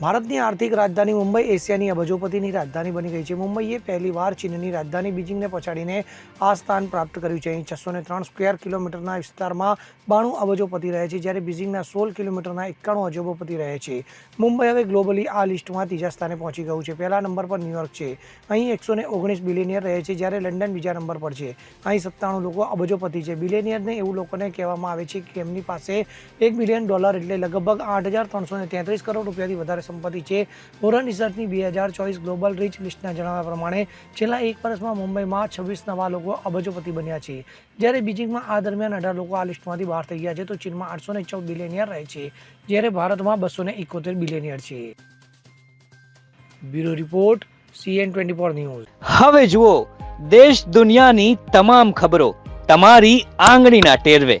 ભારતની આર્થિક રાજધાની મુંબઈ, એશિયાની અબજોપતિની રાજધાની બની ગઈ છે. મુંબઈએ પહેલીવાર ચીનની રાજધાની બીજિંગને પછાડીને આ સ્થાન પ્રાપ્ત કર્યું છે. અહીં છસો ને ત્રણ સ્ક્વેર કિલોમીટરના વિસ્તારમાં બાણું અબજોપતિ રહે છે, જ્યારે બીજિંગના સોળ કિલોમીટરના એકાણું અજોપતિ રહે છે. મુંબઈ હવે ગ્લોબલી આ લિસ્ટમાં ત્રીજા સ્થાને પહોંચી ગયું છે. પહેલા નંબર પર ન્યૂયોર્ક છે. અહીં એકસો ને ઓગણીસ બિલિયનિયર રહે છે, જ્યારે લંડન બીજા નંબર પર છે. અહીં સત્તાણું લોકો અબજોપતિ છે. બિલિયનિયરને એવું લોકોને કહેવામાં આવે છે કે એમની પાસે એક બિલિયન ડોલર એટલે લગભગ આઠ હજાર ત્રણસો ને તેત્રીસ કરોડ રૂપિયાથી વધારે સંપત્તિ છે. હોરન રિસર્ચની બે હજાર ચોવીસ ગ્લોબલ રીચ લિસ્ટના જણાવ્યા પ્રમાણે છેલ્લા એક વર્ષમાં મુંબઈમાં છવ્વીસ નવા લોકો અબજોપતિ બન્યા છે. જ્યારે બીજિંગમાં આ દરમિયાન અઢાર લોકો આ લિસ્ટમાંથી બહાર થઈ ગયા છે, તો ચીનમાં આઠસો ને ચૌદ બિલિયનિયર રહે છે. જ્યારે ભારતમાં બસો ને એકોતેર બિલિયનિયર છે. Bureau report, CN twenty four news. હવે જુઓ, દેશ દુનિયાની તમામ ખબરો તમારી આંગળીના ટેરવે.